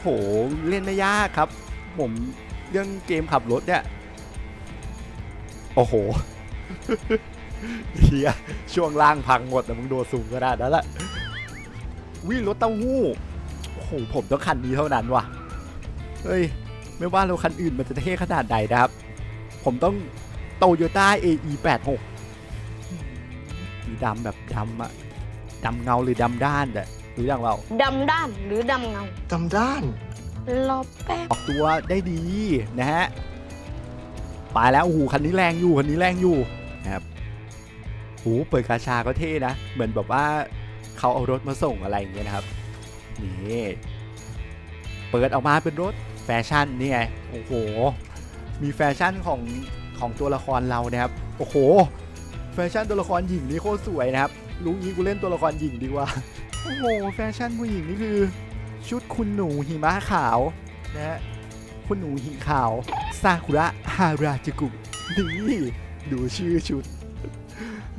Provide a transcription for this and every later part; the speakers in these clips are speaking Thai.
โหเล่นไม่ยากครับ ผมเรื่องเกมขับรถเนี่ยโอ้โหเฮียช่วงล่างพังหมดแต่มึงโดดสูงขนาดนั้นละวิ่งรถเต้าหู้โอ้โหผมต้องคันนี้เท่านั้นว่ะเฮ้ยไม่ว่าเราคันอื่นมันจะเท่ขนาดใดนะครับ ผมต้องโตโยต้า AE86 สีดำแบบดำอะดำเงาหรือดำด้านอะ รู้อย่างเราดำด้านหรือดำเงาจำด้าน รอแป๊บออกตัวได้ดีนะฮะไปแล้วโอ้โหคันนี้แรงอยู่คันนี้แรงอยู่นะครับโอ้โหเปิดกาชาก็เท่นะเหมือนแบบว่าเขาเอารถมาส่งอะไรอย่างเงี้ยนะครับนี่เปิดออกมาเป็นรถแฟชั่นนี่ไงโอ้โหมีแฟชั่นของของตัวละครเรานะครับโอ้โหแฟชั่นตัวละครหญิงนี่โคตรสวยนะครับรู้งี้กูเล่นตัวละครหญิงดีกว่า โอ้โห แฟชั่นผู้หญิงนี่คือ ชุดคุณหนูหิมะขาวนะฮะคุณหนูหิขาว ซากุระฮาราจูกุนี่ดูชื่อชุด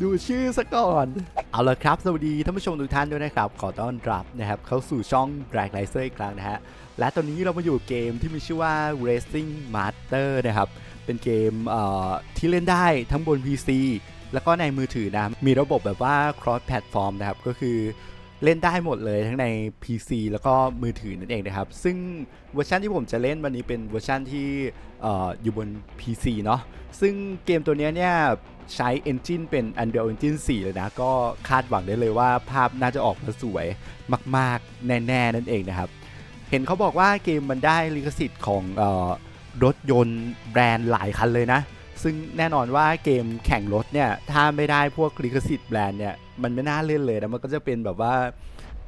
ดูชื่อซะก่อน เอาละครับ สวัสดีท่านผู้ชมทุกท่านด้วยนะครับ ขอต้อนรับนะครับ เข้าสู่ช่อง Drag Racer อีกครั้งนะฮะ และตอนนี้เรามาอยู่เกมที่มีชื่อว่า Racing Master นะครับ เป็นเกมเที่เล่นได้ทั้งบน PC แล้วก็ในมือถือนะ มีระบบแบบว่า cross platform นะครับ ก็คือ เล่นได้หมดเลยทั้งใน PC แล้วก็มือถือนั่นเองนะครับ ซึ่งเวอร์ชันที่ผมจะเล่นวันนี้เป็นเวอร์ชันที่ออยู่บน PC เนาะซึ่งเกมตัวเนี้ยเนี่ยใช้ Engine เป็น Unreal Engine 4 เลยนะ ก็คาดหวังได้เลยว่าภาพน่าจะออกมาสวยมาก ๆ แน่ ๆ นั่นเองนะครับ เห็นเขาบอกว่าเกมมันได้ลิขสิทธิ์ของออรถยนต์แบรนด์หลายคันเลยนะ ซึ่งแน่นอนว่าเกมแข่งรถเนี่ย ถ้าไม่ได้พวกลิขสิทธิ์แบรนด์เนี่ย มันไม่น่าเล่นเลยนะมันก็จะเป็นแบบว่า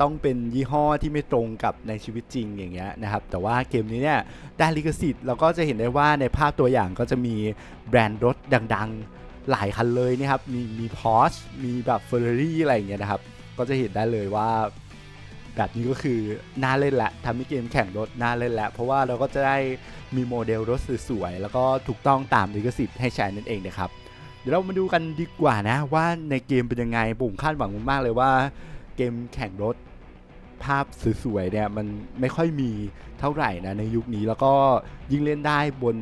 ต้องเป็นยี่ห้อที่ไม่ตรงกับในชีวิตจริงอย่างเงี้ยนะครับ แต่ว่าเกมนี้เนี่ยได้ลิขสิทธิ์เราก็จะเห็นได้ว่าในภาพตัวอย่างก็จะมีแบรนด์รถดังๆหลายคันเลยนะครับ มีมีพอ r ชมีแบบ Ferrari อะไรอย่างเงี้ยนะครับ ก็จะเห็นได้เลยว่า แบบนี้ก็คือน่าเล่นแหละทำให้เกมแข่งรถน่าเล่นแหล้วเพราะว่าเราก็จะได้มีโมเดลรถสวยๆแล้วก็ถูกต้องตามลิขสิทธิ์ให้ใช้นั่นเองนะครับ เดี๋ยวเรามาดูกันดีกว่านะว่าในเกมเป็นยังไงผมคาดหวังมากเลยว่า เกมแข่งรถภาพสวยๆเนี่ยมันไม่ค่อยมีเท่าไหร่นะในยุคนี้แล้วก็ยิ่งเล่นได้บน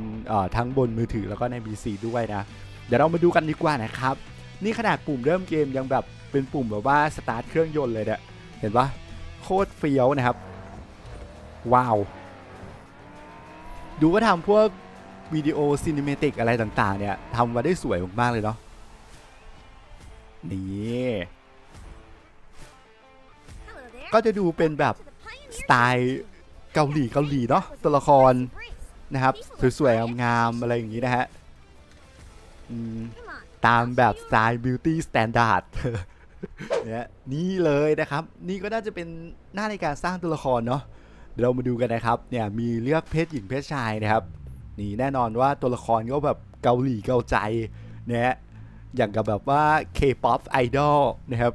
ทั้งบนมือถือแล้วก็ใน PC ด้วยนะ เดี๋ยวเรามาดูกันดีกว่านะครับ นี่ขนาดปุ่มเริ่มเกมยังแบบเป็นปุ่มแบบว่าสตาร์ทเครื่องยนต์เลยเนี่ยเห็นปะโคตรเฟี้ยวนะครับ ว้าว ดูก็ทำพวก วิดีโอซินิเมติกอะไรต่างๆ เนี่ยทำมาได้สวยมากๆเลยเนาะนี่ก็จะดูเป็นแบบสไตล์เกาหลีเกาหลีเนาะตัวละครนะครับสวยๆงามๆอะไรอย่างนี้นะฮะตามแบบสไตล์ beauty standard เนี่ยนี่เลยนะครับ นี่ก็น่าจะเป็นหน้าในการสร้างตัวละครเนาะเดี๋ยวเรามาดูกันนะครับเนี่ยมีเลือกเพศหญิงเพศชายนะครับ นี่แน่นอนว่าตัวละครก็แบบเกาหลีเกาใจนะอย่างกับแบบว่า K-POP idol นะครับ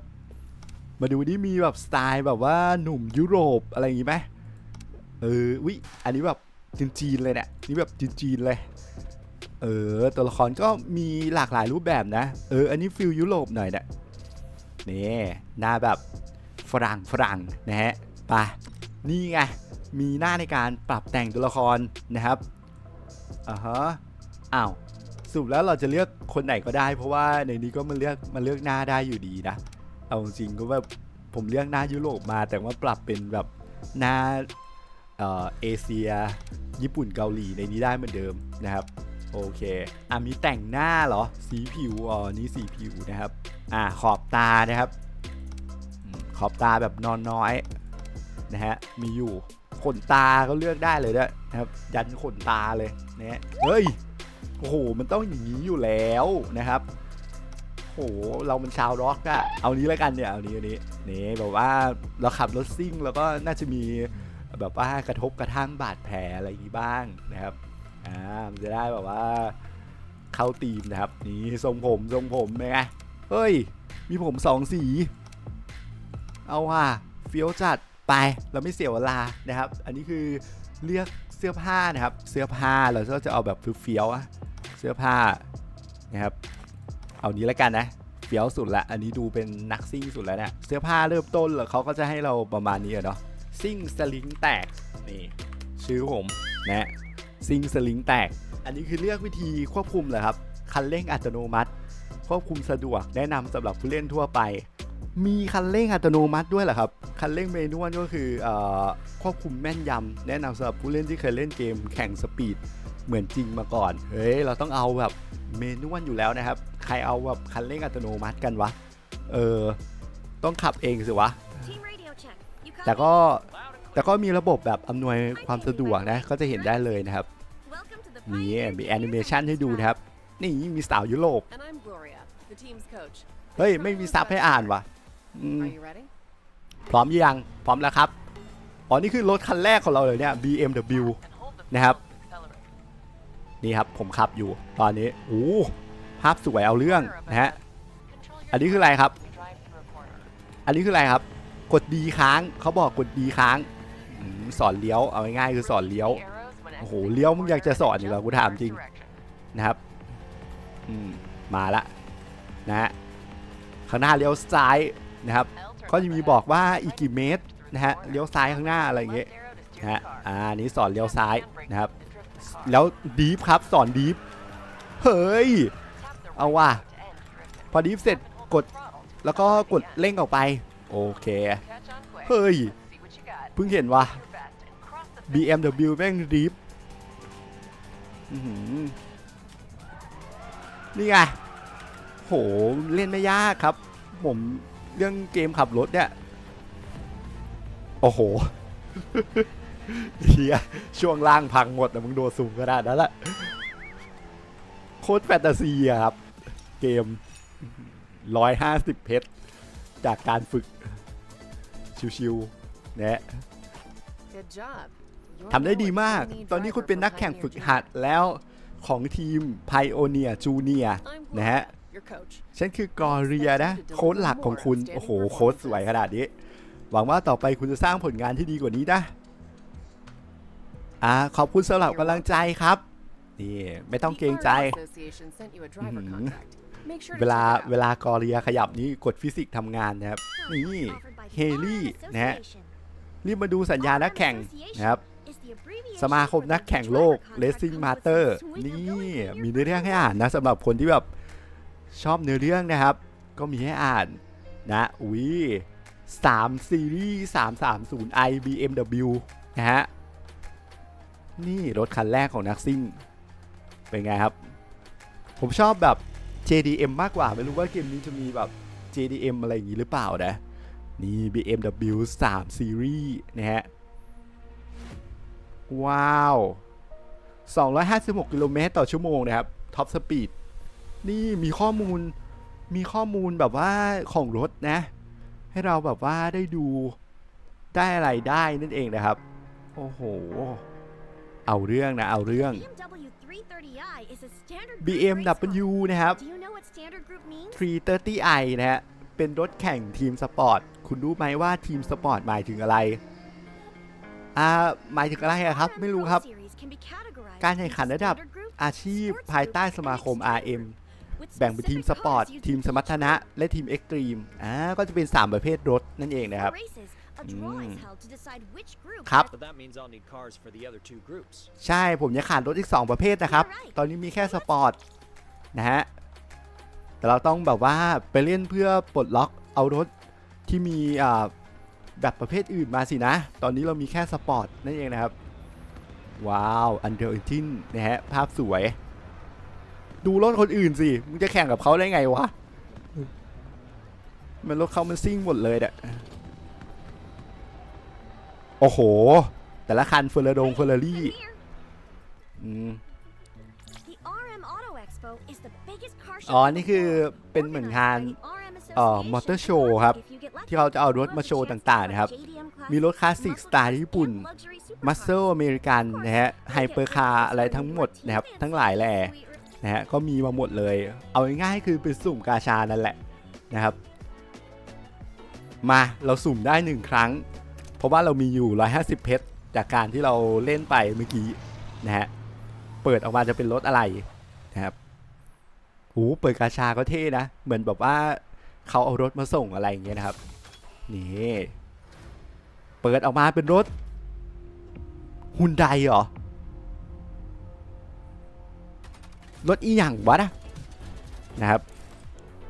มาดูนี่มีแบบสไตล์แบบว่าหนุ่มยุโรปอะไรอย่างงี้ไหมเออวิอันนี้แบบจีนๆเลยเนี่ยนี่แบบจีนๆเลยเออตัวละครก็มีหลากหลายรูปแบบนะ เออ อันนี้ฟิลยุโรปหน่อยเนี่ยนี่หน้าแบบฝรั่งฝรั่งนะฮะไปะนี่ไงมีหน้าในการปรับแต่งตัวละครนะครับ อ่าฮะอ้าวสรุปแล้วเราจะเลือกคนไหนก็ได้ เพราะว่าในนี้ก็มันเลือกมันเลือกหน้าได้อยู่ดีนะเอาจริงก็แบบผมเลือกหน้ายุโรปมา แต่ว่าปรับเป็นแบบหน้าเออเอเชีย ญี่ปุ่นเกาหลีในนี้ได้เหมือนเดิมนะครับโอเคอะมีแต่งหน้าเหรอ สีผิวอ๋อนี่สีผิวนะครับ อะขอบตานะครับ ขอบตาแบบนอนน้อย นะฮะ มีอยู่ขนตาก็เลือกได้เลยด้วยนะครับ ยันขนตาเลยนะฮะเฮ้ยโอ้โหมันต้องอย่างนี้อยู่แล้วนะครับโอ้โหเรามันชาวร็อกอะเอานี้แล้วกันเนี่ย เอานี้เอานี้นี่แบบว่าเราขับรถซิ่งแล้วก็น่าจะมีแบบว่ากระทบกระทั่งบาดแผลอะไรอย่างนี้บ้างนะครับ อ่ามันจะได้แบบว่าเข้าตีมนะครับ นี่ทรงผมทรงผมเป็นไงเฮ้ย มีผมสองสี เอาว่ะเฟี้ยวจัด ไปเราไม่เสียเวลานะครับ อันนี้คือเลือกเสื้อผ้านะครับ เสื้อผ้าเราก็จะเอาแบบเฟี้ยวๆอะเสื้อผ้านะครับ เอานี้แล้วกันนะเฟี้ยวสุดละ อันนี้ดูเป็นนักซิ่งสุดแล้วเนี่ยเสื้อผ้าเริ่มต้นแล้วเขาก็จะให้เราประมาณนี้เนาะซิ่งสลิงแตกนี่ชื่อผมนะซิงสลิงแตก อันนี้คือเลือกวิธีควบคุมเหรอครับ คันเร่งอัตโนมัติ ควบคุมสะดวกแนะนำสำหรับผู้เล่นทั่วไป มีคันเร่งอัตโนมัติด้วยเหรอครับ คันเร่งเมนวลก็คือเออควบคุมแม่นยำแนะนำสำหรับผู้เล่นที่เคยเล่นเกมแข่งสปีดเหมือนจริงมาก่อน เฮ้ย เราต้องเอาแบบเมนวลอยู่แล้วนะครับ ใครเอาแบบคันเร่งอัตโนมัติกันวะ เออ ต้องขับเองสิวะ Team radio check. You แต่ copy? ก็แต่ก็มีระบบแบบอำนวยความสะดวกนะ ก็จะเห็นได้เลยนะครับ Welcome to the นี่ Pioneer มี Team แอนิเมชันให้ดูนะครับ นี่มีสาวยุโรป And I'm Gloria, the team's coach. เฮ้ย ไม่มีซับให้อ่านว่ะ อืม Are you ready? พร้อมยัง พร้อมแล้วครับ อ๋อ นี่คือรถคันแรกของเราเลยเนี่ย BMW นะครับ นี่ครับผมขับอยู่ตอนนี้โอ้ภาพสวยเอาเรื่องนะฮะ อันนี้คืออะไรครับ อันนี้คืออะไรครับ กดดีค้างเขาบอกกดดีค้างอืมสอนเลี้ยว เอาง่ายๆคือสอนเลี้ยว โอ้โหเลี้ยวมึงอยากจะสอนอีกเหรอกูถามจริง นะครับอืมมาละนะฮะข้างหน้าเลี้ยวซ้าย นะครับ ก็จะมีบอกว่าอีกกี่เมตรนะฮะเลี้ยวซ้ายข้างหน้าอะไรอย่างเงี้ยนะฮะอ่านี้สอนเลี้ยวซ้ายนะครับ แล้วดีฟครับสอนดีฟเฮ้ยเอาว่ะพอดีฟเสร็จกดแล้วก็กดเร่งออกไป โอเค เฮ้ย เพิ่งเห็นว่ะ BMW แม่งดีฟอื้อหือนี่ไงโหเล่นไม่ยากครับ ผม เรื่องเกมขับรถเนี่ย โอ้โหเฮียช่วงล่างพังหมดแต่มึงโดนสูงขนาดนั้นละโคตรแฟนตาซีอะครับ เกม150เพชร จากการฝึก ชิวๆนะ Good job. You're ทำได้ดีมาก the ตอนนี้คุณ driver เป็นนัก for แข่ง Pioneer ฝึก Junior. หัดแล้วของทีม Pioneer Junior I'm นะฮะ Gloria, your coach. ฉันคือกอเรียนะ โค้ดหลักของคุณ โอ้โห โค้ดสวยขนาดนี้ หวังว่าต่อไปคุณจะสร้างผลงานที่ดีกว่านี้นะอ่าขอบคุณสำหรับกำลังใจครับ นี่ ไม่ต้อง The เกรงใจ Art Association sent you a driver Mhm. contract. Make sure to เวลา check it out. เวลากอเรียขยับนี่กดฟิสิกส์ทำงานนะครับ นี่ Offered by the Haley RM นะฮะ Association. รีบมาดูสัญญานักแข่งนะครับ Is the abbreviation สมาคม for นัก the แข่งโลก driver Racing contract Master comes with some นี่ swing มีเนื้อเรื่องให้อ่านนะสำหรับคนที่แบบ ชอบเนื้อเรื่องนะครับ ก็มีให้อ่านนะอุ้ย3ซีรีส์330 i BMW นะฮะ นี่รถคันแรกของนักซิ่ง เป็นไงครับ ผมชอบแบบ JDM มากกว่า ไม่รู้ว่าเกมนี้จะมีแบบ JDM อะไรอย่างนี้หรือเปล่านะ นี่ BMW 3 Series นะฮะ ว้าว 256 กิโลเมตรต่อชั่วโมงนะครับ ท็อปสปีด นี่มีข้อมูลมีข้อมูลแบบว่าของรถนะ ให้เราแบบว่าได้ดูได้อะไรได้นั่นเองนะครับ โอ้โห เอาเรื่องนะ เอาเรื่อง BMW 330i is a standard group race BMW car. นะครับ Do you know what standard group means? 330i นะฮะ เป็นรถแข่งทีมสปอร์ต คุณรู้ไหมว่าทีมสปอร์ตหมายถึงอะไร อ่า หมายถึงอะไรอะครับ RM ไม่รู้ Pro ครับ Series can be categorized การแข่งขัน into ระดับ standard group, อาชีพ sports ภายใต้ group, สมา and คม extreme RM group, with แบ่งเป็นทีม specific สปอร์ต cars used ทีม in สมร each รถนะ group. และทีมเอ็กตรีมอ่าก็จะเป็น 3 ประเภทรถนั่นเองนะครับ For races, a draw is Mm. held to decide which group ครับ has But that means I'll need cars for the other two groups. ใช่ผมยังขาดรถอีก 2 ประเภทนะครับ ตอนนี้มีแค่สปอร์ตนะฮะ แต่เราต้องแบบว่าไปเล่นเพื่อปลดล็อกเอารถที่มีอ่าแบบประเภทอื่นมาสินะ ตอนนี้เรามีแค่สปอร์ตนั่นเองนะครับ ว้าว อันเดอร์อินทินนะฮะ ภาพสวย ดูรถคนอื่นสิ มึงจะแข่งกับเขาได้ไงวะ มันรถเขามันซิ่งหมดเลยเนี่ยโอ้โห แต่ละคันเฟอร์ราโดงเฟอร์รารี่อืมอ๋อ นี่คือเป็นเหมือนงานเอ่อมอเตอร์โชว์ครับ ที่เขาจะเอารถมาโชว์ต่างๆนะครับ มีรถคลาสสิกสไตล์ญี่ปุ่น มัสเซ l อเมริกันนะฮะไฮเปอร์คาร์อะไรทั้งหมดนะครับ ทั้งหลายแหล่ นะฮะก็มีมาหมดเลย เอาง่ายๆคือเป็นสุ่มกาชานั่นแหละนะครับ มาเราสุ่มได้หนึ่งครั้ง เพราะว่าเรามีอยู่ 150 เพชรจากการที่เราเล่นไปเมื่อกี้นะฮะเปิดออกมาจะเป็นรถอะไรนะครับหูเปิดกาชาก็เท่นะ เหมือนแบบว่าเขาเอารถมาส่งอะไรอย่างเงี้ยนะครับ นี่ เปิดออกมาเป็นรถฮุนไดเหรอ รถอีหยังวะนะนะครับ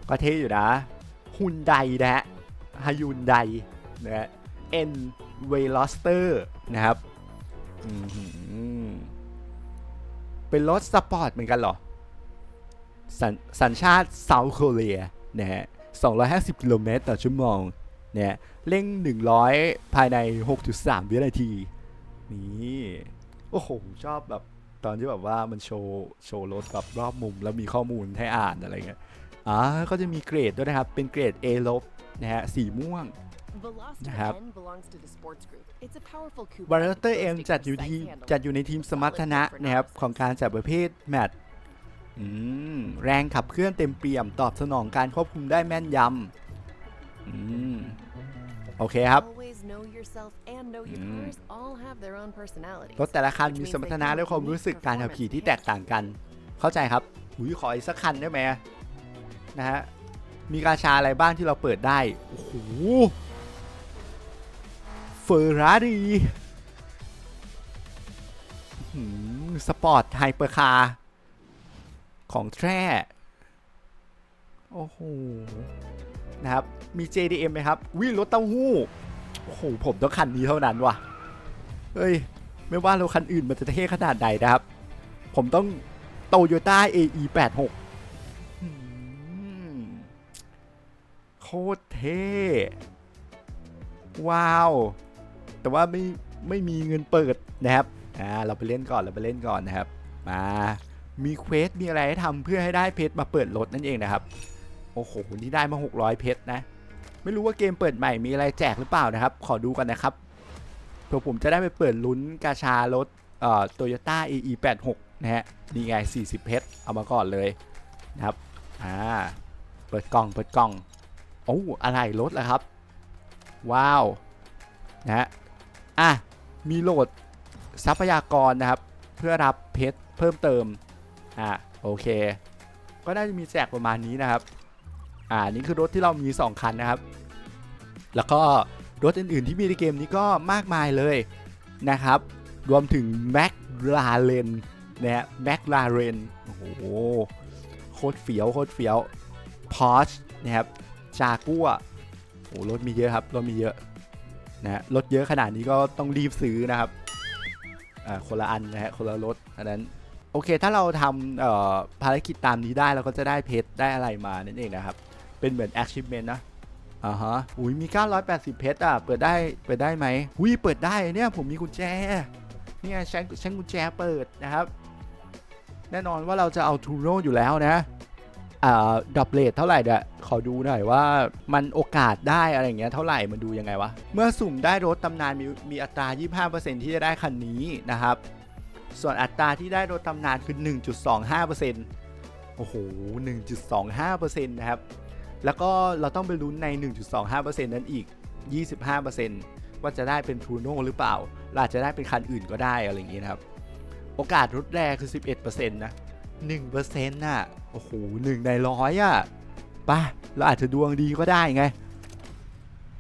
ก็เท่อยู่นะฮุนไดนะฮะฮายุนไดนะฮะเอ็นเวลอสเตอร์นะครับอือหือเป็นรถสปอร์ตเหมือนกันเหรอสัญสัญชาติเซาท์โคเรียนะฮะ 250 กิโลเมตรต่อชั่วโมงเนี่ยเร่ง 100 ภายใน 6.3 วินาที นี่ โอ้โห ชอบแบบ ตอนที่แบบว่ามันโชว์โชว์รถแบบรอบมุมแล้วมีข้อมูลให้อ่านอะไรเงี้ยอ่าก็จะมีเกรดด้วยนะครับ เป็นเกรด A ลบนะฮะสีม่วง Velocity Have- N belongs to the sports group. It's a powerful coupe. บาร์เตอร์ with เอ็ม boasting จัดอยู่ทีม precise handling. จัดอยู่ในทีมสมรรถนะนะครับของการจัดประเภทแมตช์อืมแรงขับเคลื่อนเต็มเปี่ยม ตอบสนองการควบคุมได้แม่นยำอืมโอเคครับ Always know yourself and know your Mm. cars all have their own personalities. รถแต่ละคันมีสมรรถนะและความรู้สึกการขับขี่ที่แตกต่างกัน เข้าใจครับอุ้ยขออีกสักคันได้ไหมนะฮะ มีกาชาอะไรบ้างที่เราเปิดได้ โอ้โหเฟอร์รารีสปอร์ตไฮเปอร์คาร์ของแทร่โอ้โห นะครับ มี JDM ไหมครับวิรถเต้าหู้ โอ้โหผมต้องคันนี้เท่านั้นว่ะเฮ้ย ไม่ว่าเราคันอื่นมันจะเท่ขนาดใดนะครับ ผมต้องโตโยต้า AE 86 โคตรเท่ ว้าว แต่ว่าไม่ไม่มีเงินเปิดนะครับอ่าเราไปเล่นก่อนเราไปเล่นก่อนนะครับ มา มีเควสมีอะไรให้ทำเพื่อให้ได้เพชรมาเปิดรถนั่นเองนะครับ โอ้โห นี่ได้มา 600 เพชรนะ ไม่รู้ว่าเกมเปิดใหม่มีอะไรแจกหรือเปล่านะครับ ขอดูกันนะครับเพื่อผมจะได้ไปเปิดลุ้นกาชารถเอ่อโตโยต้า AE 86นะฮะนี่ไง 40 เพชรเอามาก่อนเลยนะครับอ่าเปิดกล่องเปิดกล่องโอ้อะไรรถแล้วครับ ว้าวนะฮะอะมีโหลดทรัพยากรนะครับ เพื่อรับเพชรเพิ่มเติมอะโอเค ก็น่าจะมีแจกประมาณนี้นะครับ อ่านี่คือรถที่เรามี 2 คันนะครับ แล้วก็รถอื่นๆที่มีในเกมนี้ก็มากมายเลยนะครับ รวมถึง m c l a r e n นนะฮะ m c l a r e n โอ้โหโคตรเฟี้ยวโคตรเฟี้ยว Porsche นะครับ Jaguar โอ้โหรถมีเยอะครับรถมีเยอะนะฮะรถเยอะขนาดนี้ก็ต้องรีบซื้อนะครับอ่าคนละอันนะฮะคนละรถอันนั้นโอเคถ้าเราทำภารกิจตามนี้ได้เราก็จะได้เพชรได้อะไรมานั่นเองนะครับ เป็นเหมือน achievement นะอ่าฮะอุ้ยมี 980 เพชรอะ เปิดได้ เปิดได้ไหมอุ้ยเปิดได้เนี่ย ผมมีกุญแจ เนี่ยใช้ใช้กุญแจเปิดนะครับ แน่นอนว่าเราจะเอาทูโรอยู่แล้วนะ อ่า ดับเลทเท่าไหร่เดี๋ยวขอดูหน่อยว่ามันโอกาสได้อะไรอย่างเงี้ยเท่าไหร่มันดูยังไงวะ เมื่อสุ่มได้รถตำนานมีมีอัตรา 25%ที่จะได้คันนี้นะครับ ส่วนอัตราที่ได้รถตำนานคือ 1.25%โอ้โห 1.25%นะครับ แล้วก็เราต้องไปลุ้นใน 1.25%นั้นอีก 25%ว่าจะได้เป็นทูโน่หรือเปล่าเราอจะได้เป็นคันอื่นก็ได้อะไรอย่างงี้นะครับ โอกาสรถแรกคือ 11%นะ1%น่ะ โอ้โห1ในร้อยอะป่ะ เราอาจจะดวงดีก็ได้ไง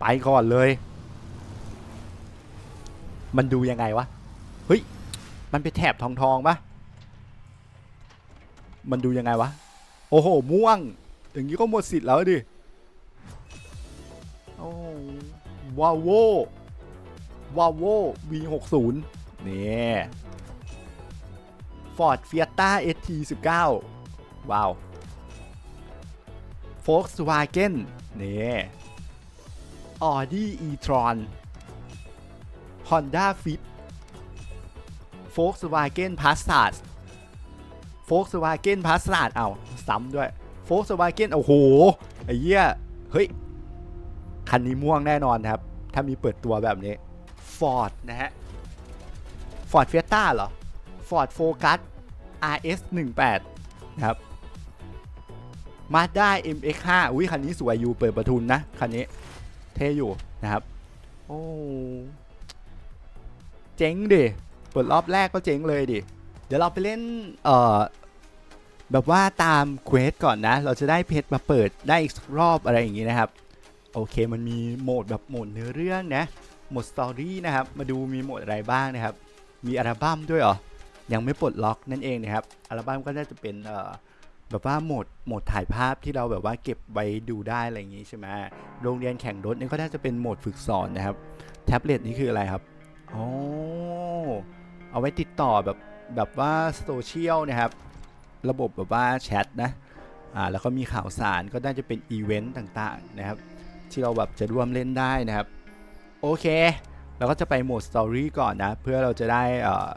ไปก่อนเลย มันดูยังไงวะ เฮ้ย มันเป็นแถบทองทองปะมันดูยังไงวะ โอ้โห ม่วง อย่างนี้ก็หมดสิทธิ์แล้วดิโอ้วาโววาโว V60 นี่ Ford Fiesta ST19 ว้าว Volkswagen นี่ Audi e-tron Honda Fit Volkswagen Passat Volkswagen Passat เอาซ้ำด้วย Volkswagen โอ้โหไอ้เหี้ยเฮ้ย คันนี้ม่วงแน่นอนครับ ถ้ามีเปิดตัวแบบนี้ Ford นะฮะ Ford Fiesta เหรอ Ford Focus RS 18นะครับ Mazda MX5 อุ้ยคันนี้สวยอยู่เปิดประทุนนะ คันนี้เท่อยู่นะครับ โอ้เจ๋งดิ เปิดรอบแรกก็เจ๋งเลยดิ เดี๋ยวเราไปเล่น เอ่อ แบบว่าตามเควสก่อนนะ เราจะได้เพชรมาเปิดได้อีกรอบอะไรอย่างงี้นะครับ โอเคมันมีโหมดแบบโหมดเนื้อเรื่องนะ โหมดสตอรี่นะครับ มาดูมีโหมดอะไรบ้างนะครับ มีอัลบั้มด้วยเหรอ ยังไม่ปลดล็อกนั่นเองนะครับ อัลบั้มก็น่าจะเป็นเอ่อแบบว่าโหมดโหมดถ่ายภาพที่เราแบบว่าเก็บไว้ดูได้อะไรอย่างงี้ใช่ไหมโรงเรียนแข่งรถนี่ก็น่าจะเป็นโหมดฝึกสอนนะครับ แท็บเล็ตนี่คืออะไรครับอ๋อเอาไว้ติดต่อแบบแบบว่าโซเชียลนะครับ ระบบแบบว่าแชทนะอ่าแล้วก็มีข่าวสารก็น่าจะเป็นอีเวนต์ต่างๆนะครับที่เราแบบจะร่วมเล่นได้นะครับโอเคเราก็จะไปโหมดสตอรี่ก่อนนะเพื่อเราจะได้เอ่อ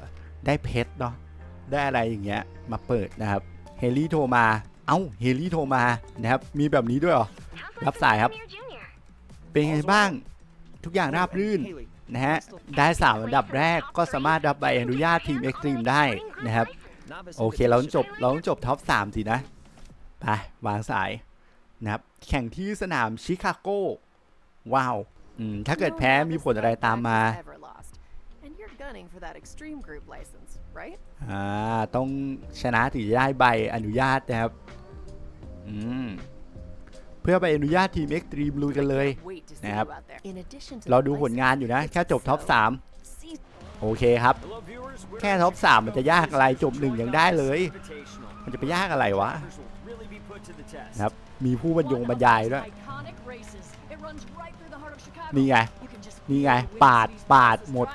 ได้เพชรเนาะได้อะไรอย่างเงี้ยมาเปิดนะครับเฮลี่โทรมาเอ้าเฮลี่โทรมานะครับมีแบบนี้ด้วยเหรอรับสายครับ เป็นไงบ้างทุกอย่างราบรื่นนะฮะได้สามอันดับแรกก็สามารถรับใบอนุญาตทีมเอ็กซ์ตรีมได้นะครับ โอเคเราต้องจบ invitation. เราต้องจบท็อป3สินะไปวางสายนะครับ แข่งที่สนามชิคาโกว้าวอืมถ้าเกิด No แพ้มี novice ผลอะไรตามมา practice ever lost. And you're gunning for that extreme group license, right? อ่าต้องชนะถึงจะได้ใบอนุญาตนะครับอืมเพื่อใบอนุญาตทีมเอ็กซ์ตรีมลุยกันเลย Wait to see นะครับ you out there. In addition to เรา the ดูผลงานอยู่นะ license, แค่จบท็อป so- See 3 โอเคครับ แค่ท็อปสามมันจะยากอะไรจบหนึ่งยังได้เลย มันจะไปยากอะไรวะครับมีผู้บรรยงบรรยายด้วยนี่ไงนี่ไงปาดปาดหมด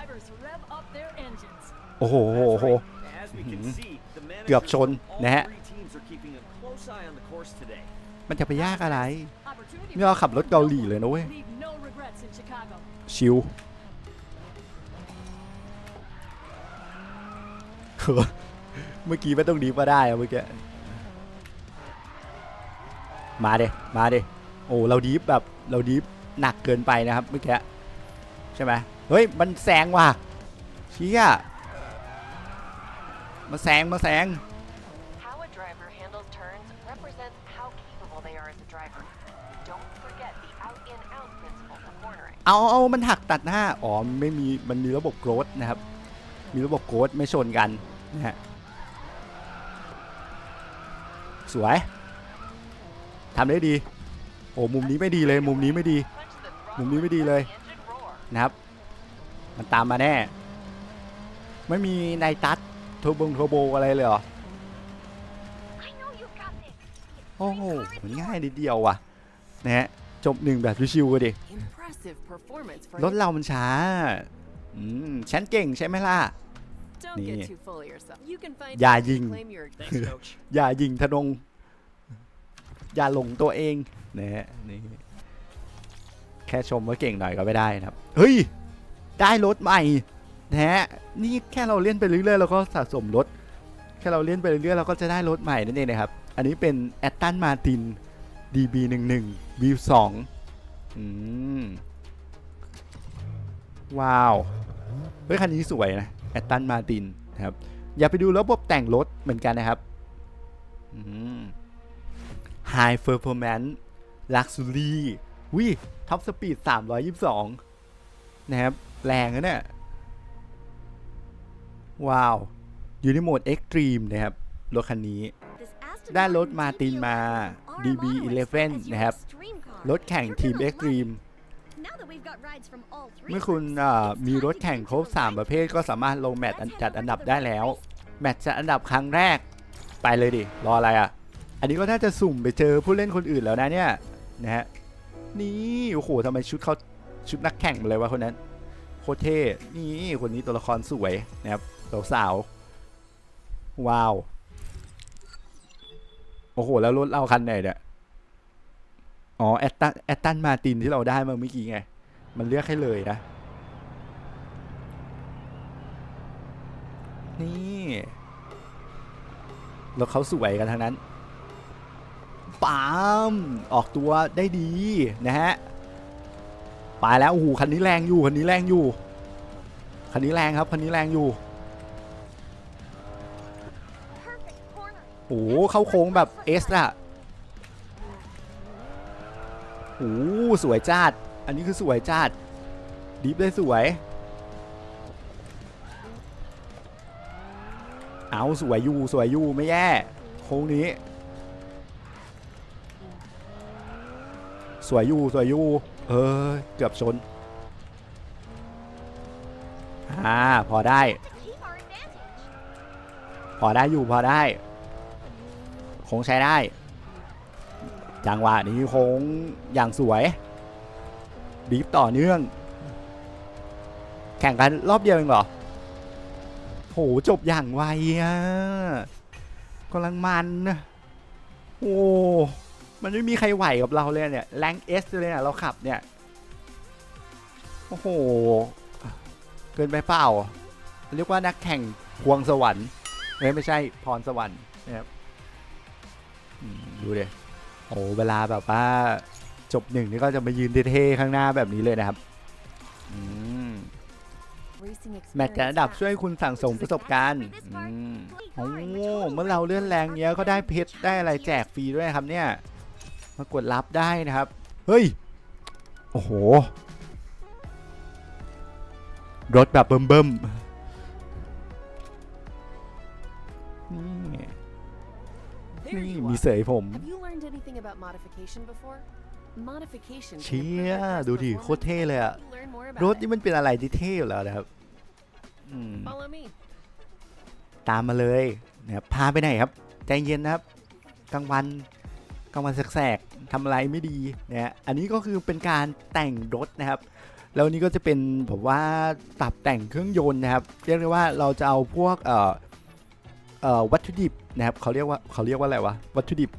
โอ้โหเกือบชนนะฮะมันจะไปยากอะไรนี่เราขับรถเกาหลีเลยนะเว้ยชิว เมื่อกี้ไม่ต้องดีก็ได้อะเมื่อกี้ มาเดมาเดโอ้เราดีฟแบบเราดีฟหนักเกินไปนะครับเมื่อกี้ใช่ไหมเฮ้ยมันแซงว่ะเชี่ยมาแซงมาแซง How a driver handles turns represents how capable they are as a driver. Don't forget the out-in-out principle for cornering. เอาเอามันหักตัดหน้า อ๋อ ไม่มี มันมีระบบโกรธนะครับ มีระบบโกรธไม่ชนกัน นะฮะสวยทำได้ดีโอ้มุมนี้ไม่ดีเลย มุมนี้ไม่ดี Punch the throttle Mùng ní mới đi and lên. let the engine roar. นะครับ มันตามมาแน่ ไม่มีในตัดเทอร์โบงเทอร์โบอะไรเลยเหรอ I know you got this. โอ้โหมันง่ายนิดเดียวว่ะนะฮะจบหนึ่งแบบชิวๆกันดิ Impressive performance for รถเรามันช้า อืม ฉันเก่งใช่ไหมล่ะ Don't Nè. get too full of yourself. You can find Dạ ways to dừng. claim your Thanks, coach. อย่ายิงทะนง อย่าหลงตัวเองนะฮะนี่แค่ชมว่าเก่งหน่อยก็ไม่ได้นะครับ เฮ้ย ได้รถใหม่นะฮะนี่แค่เราเล่นไปเรื่อยๆเราก็สะสมรถ แค่เราเล่นไปเรื่อยๆเราก็จะได้รถใหม่นั่นเองนะครับ อันนี้เป็นแอตตันมาติน DB11 V2 อืม ว้าว เฮ้ยคันนี้สวยนะ แอตตันมาตินนะครับอย่าไปดูระบบแต่งรถเหมือนกันนะครับอืม High Performance Luxury วิท็อปสปีด 322 นะครับ แรงนะเนี่ย ว้าว อยู่ในโหมด Extreme นะครับ รถคันนี้ This Aston ได้รถ Martin มาตินมา DB11 DB11 as your นะครับ extreme car. รถแข่ง You're ทีม gonna love Extreme เมื่อคุณ groups, เอ่อ it's มี time ร to ถแข่ง get ครบ into the 3ประเภทก็สามารถลงแมตช์ Let's head จัด over อันดับ to the ได้ right แล้ว race. แมตช์จัดอันดับครั้งแรกไปเลยดิ รออะไรอะ อันนี้ก็น่าจะสุ่มไปเจอผู้เล่นคนอื่นแล้วนะเนี่ยนะฮะนี่โอ้โหทำไมชุดเขาชุดนักแข่งมาเลยวะคนนั้นโคตรเท่นี่คนนี้ตัวละครสวยนะครับสาวๆว้าว โอ้โห แล้วรถเราคันไหนเนี่ย อ๋อ แอตตัน แอตตันมาตินที่เราได้มาเมื่อกี้ไง มันเลือกให้เลยนะ นี่รถเขาสวยกันทั้งนั้นปามออกตัวได้ดีนะฮะไปแล้วโอ้โหคันนี้แรงอยู่คันนี้แรงอยู่คันนี้แรงครับคันนี้แรงอยู่ Perfect corner. โอ้โหเข้าโค้งแบบเอสอะโอ้โหสวยจัด อันนี้คือสวยจัดดิฟได้สวย เอาสวยอยู่สวยอยู่ไม่แย่ โค้งนี้ สวยอยู่สวยอยู่เออเกือบชนอ่าพอได้ Keep อได้อยู่พอได้โค้งใช้ได้ จังหวะนี้โค้งอย่างสวย ดีฟต่อเนื่อง แข่งกันรอบเดียวเองเหรอโหจบอย่างไวอะกำลังมันนะโอ้มันไม่มีใครไหวกับเราเลยเนี่ยแรงเอสเลยเนี่ยเราขับเนี่ยโอ้โหเกินไปเปล่า เรียกว่านักแข่งพวงสวรรค์เอ้ยไม่ใช่พรสวรรค์นะครับอืมดูดิโอ้เวลาแบบว่า จบหนึ่งนี่ก็จะมายืนเท่ๆข้างหน้าแบบนี้เลยนะครับอืม Racing แมตช์แต่ระดับช่วยคุณสั่งสมประสบการณ์อืมโอ้เมื่อเราเลื่อนแรงเนี้ยก็ได้เพชรได้อะไรแจกฟรีด้วยครับเนี่ย มากดรับได้นะครับ เฮ้ย โอ้โห รถแบบเบิ่มๆนี่ There นี่ you มี are. เสยผม Have you learned anything about modification before? Modification. can เชี่ย improve your ดูดิ car's โคตรเท่เลยอะ performance. You learn more ร about ถนี่มันเป็นอะไรที่เท่อยู่แล้วนะครับอืม it. Follow me. ตามมาเลยนะครับพาไปไหนครับใจเย็นนะครับกลางวันกลางวันแสกๆทำอะไรไม่ดีนะฮะอันนี้ก็คือเป็นการแต่งรถนะครับ แล้วนี่ก็จะเป็นผมว่าตับแต่งเครื่องยนต์นะครับ เรียกได้ว่าเราจะเอาพวกเอ่อเอ่อวัตถุดิบ นะครับเขาเรียกว่าเขาเรียกว่าอะไรวะวัตถุดิบ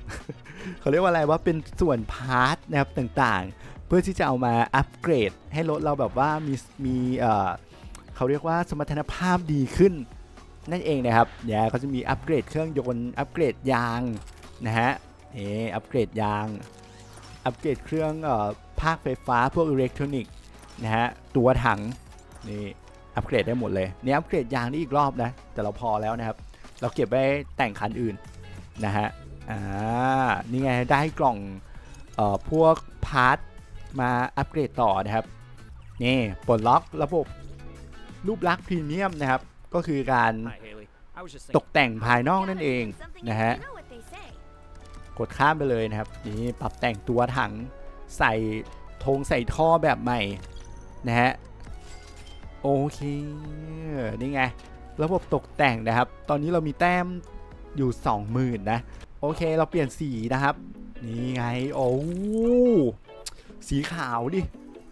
เขาเรียกว่าอะไรว่าเป็นส่วนพาร์ทนะครับต่างๆ เพื่อที่จะเอามาอัปเกรด ให้รถเราแบบว่ามีมีเอ่อเขาเรียกว่าสมรรถนภาพดีขึ้น นั่นเองนะครับเดี๋ยเขาจะมีอัปเกรดเครื่องยนต์อัปเกรดยางนะฮะเอออัปเกรดยางอัปเกรดเครื่องเอ่อภาคไฟฟ้าพวกอิเล็กทรอนิกส์นะฮะตัวถังนี่อัปเกรดได้หมดเลยนี่อัปเกรดยางนี่อีกรอบนะแต่เราพอแล้วนะครับ เราเก็บไว้แต่งคันอื่นนะฮะอ่านี่ไงได้กล่องเอ่อพวกพาร์ทมาอัปเกรดต่อนะครับนี่ปลดล็อกระบบรูปลักษณ์พรีเมียมนะครับ ก็คือการ Hi, Haley. I was just ต thinking. กแต่งภายนอกนั่นเอง Something นะ if ฮะ you know what they say. กดข้ามไปเลยนะครับนี่ปรับแต่งตัวถังใส่ธงใส่ท่อแบบใหม่นะฮะโอเคนี่ไง ระบบตกแต่งนะครับ ตอนนี้เรามีแต้มอยู่ 20,000 นะ โอเคเราเปลี่ยนสีนะครับ นี่ไง โอ้สีขาวดิ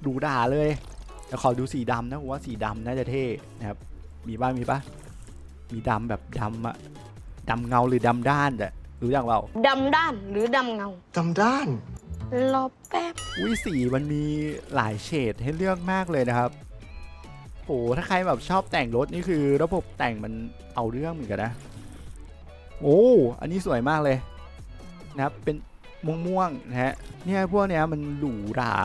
ดูด่าเลยเดี๋ยวขอดูสีดำนะผมว่าสีดำน่าจะเท่นะครับ มีบ้างมีปะมีดำแบบดำอะดำเงาหรือดำด้านอะรู้อย่างเปล่าดำด้านหรือดำเงาจำด้าน รอแป๊บ อุ้ยสีมันมีหลายเฉดให้เลือกมากเลยนะครับ โอ้ถ้าใครแบบชอบแต่งรถนี่คือระบบแต่งมันเอาเรื่องเหมือนกันนะ โอ้อันนี้สวยมากเลยนะครับเป็นม่วงๆนะฮะเนี่ยพวกเนี้ยมันหรูหรา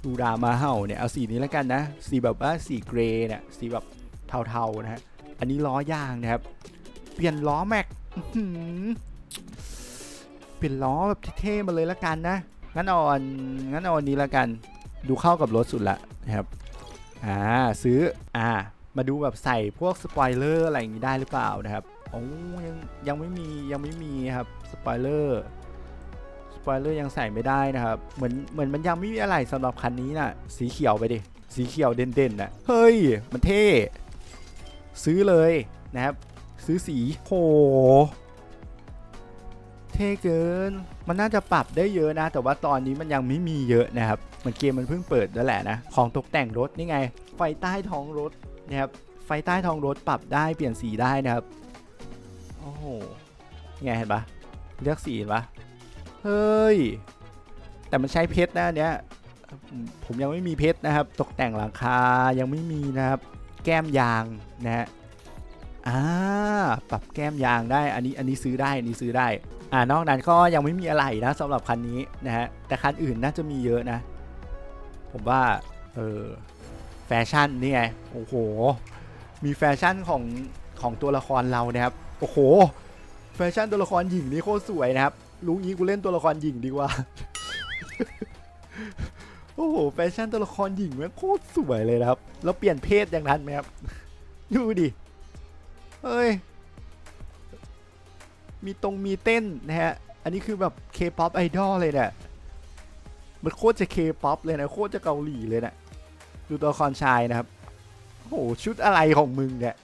หรูหรามาเห่าเนี่ยเอาสีนี้แล้วกันนะ สีแบบว่าสีเกรย์เนี่ยสีแบบเทาๆนะฮะอันนี้ล้อยางนะครับ เปลี่ยนล้อแม็กเปลี่ยนล้อแบบเท่ๆมาเลยละกันนะงั้นเอาอันงั้นเอาอันนี้ละกัน ดูเข้ากับรถสุดละนะครับ อ่าซื้ออ่ามาดูแบบใส่พวกสปอยเลอร์อะไรอย่างนี้ได้หรือเปล่านะครับโอ้ยังยังไม่มียังไม่มีครับสปอยเลอร์สปอยเลอร์ยังใส่ไม่ได้นะครับเหมือนเหมือนมันยังไม่มีอะไรสำหรับคันนี้น่ะสีเขียวไปดิสีเขียวเด่นๆน่ะเฮ้ยมันเท่ซื้อเลยนะครับ ซื้อสีโหเท่เกิน มันน่าจะปรับได้เยอะนะ แต่ว่าตอนนี้มันยังไม่มีเยอะนะครับ มันเกมมันเพิ่งเปิดแล้วแหละนะ ของตกแต่งรถนี่ไง ไฟใต้ท้องรถนะครับ ไฟใต้ท้องรถปรับได้เปลี่ยนสีได้นะครับ โอ้โหไงเห็นปะเลือกสีเห็นปะเฮ้ย แต่มันใช้เพชรนะเนี้ยผมผมยังไม่มีเพชรนะครับ ตกแต่งหลังคา ยังไม่มีนะครับ แก้มยางนะฮะอ่าปรับแก้มยางได้ อันนี้ อันนี้ซื้อได้ อันนี้ซื้อได้ อ่า นอกนั้นก็ยังไม่มีอะไรนะสำหรับคันนี้นะฮะ แต่คันอื่นน่าจะมีเยอะนะ ผมว่า เออ แฟชั่นนี่ไง โอ้โห มีแฟชั่นของของตัวละครเรานะครับ โอ้โห แฟชั่นตัวละครหญิงนี่โคตรสวยนะครับ รู้งี้กูเล่นตัวละครหญิงดีกว่า โอ้โห แฟชั่นตัวละครหญิงแม่งโคตรสวยเลยนะครับ แล้วเปลี่ยนเพศอย่างนั้นไหมครับ ดูดิเฮ้ย มีตรงมีเต้นนะฮะ อันนี้คือแบบเคป๊อปไอดอลเลยเนี่ย มันโคตรจะเคป๊อปเลยนะโคตรจะเกาหลีเลยนะดูตัวละครชายนะครับโอ้โหชุดอะไรของมึงเนี่ย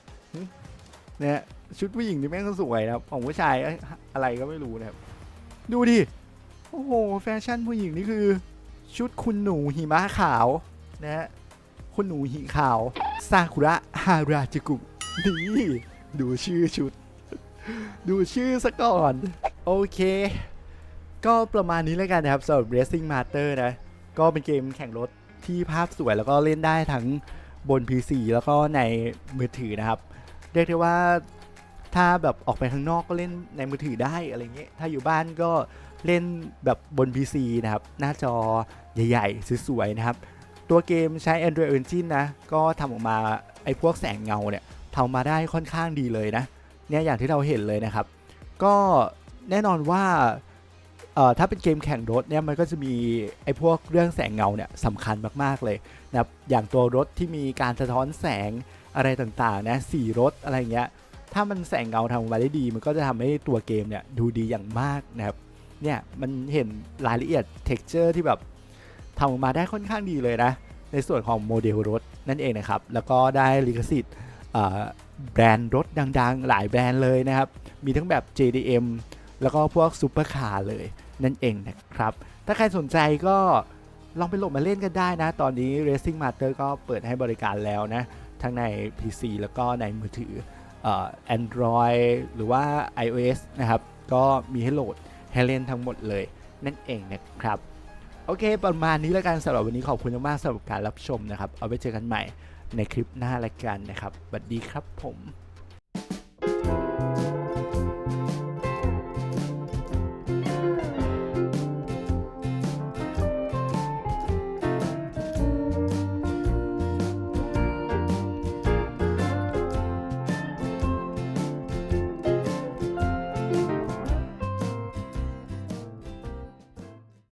เนี่ยชุดผู้หญิงนี่แม่งก็สวยนะครับของผู้ชายเอ้ยอะไรก็ไม่รู้นะครับดูดิโอ้โหแฟชั่นผู้หญิงนี่คือ ชุดคุณหนูหิมะขาวนะฮะคุณหนูหิขาวซากุระฮาราจูกุนี่ดูชื่อชุด ดูชื่อซะก่อน โอเค ก็ประมาณนี้แล้วกันนะครับสำหรับ Racing Master นะ ก็เป็นเกมแข่งรถที่ภาพสวยแล้วก็เล่นได้ทั้งบน PC แล้วก็ในมือถือนะครับ เรียกได้ว่าถ้าแบบออกไปข้างนอกก็เล่นในมือถือได้อะไรเงี้ยถ้าอยู่บ้านก็เล่นแบบบน PC นะครับ หน้าจอใหญ่ๆ สวยๆ นะครับ ตัวเกมใช้ Android Engine นะ ก็ทำออกมาไอ้พวกแสงเงาเนี่ยทำมาได้ค่อนข้างดีเลยนะ เนี่ยอย่างที่เราเห็นเลยนะครับ ก็แน่นอนว่า ถ้าเป็นเกมแข่งรถเนี่ยมันก็จะมีไอ้พวกเรื่องแสงเงาเนี่ยสำคัญมากๆเลยนะครับอย่างตัวรถที่มีการสะท้อนแสงอะไรต่างๆนะสีรถอะไรเงี้ยถ้ามันแสงเงาทำออกมาได้ดี มันก็จะทำให้ตัวเกมเนี่ยดูดีอย่างมากนะครับเนี่ยมันเห็นรายละเอียด texture ที่แบบทำออกมาได้ค่อนข้างดีเลยนะ ในส่วนของโมเดลรถนั่นเองนะครับ แล้วก็ได้ลิขสิทธิ์แบรนด์รถดังๆ หลายแบรนด์เลยนะครับ มีทั้งแบบ JDM แล้วก็พวกซูเปอร์คาร์เลย นั่นเองนะครับ ถ้าใครสนใจก็ลองไปโหลดมาเล่นกันได้นะ ตอนนี้ Racing Master ก็เปิดให้บริการแล้วนะ ทั้งใน PC แล้วก็ในมือถือเอ่อ Android หรือว่า iOS นะครับ ก็มีให้โหลดให้เล่นทั้งหมดเลย นั่นเองนะครับ โอเค ประมาณนี้แล้วกันสำหรับวันนี้ขอบคุณมากสำหรับการรับชมนะครับ เอาไว้เจอกันใหม่ในคลิปหน้าละกันนะครับสวัสดีครับผม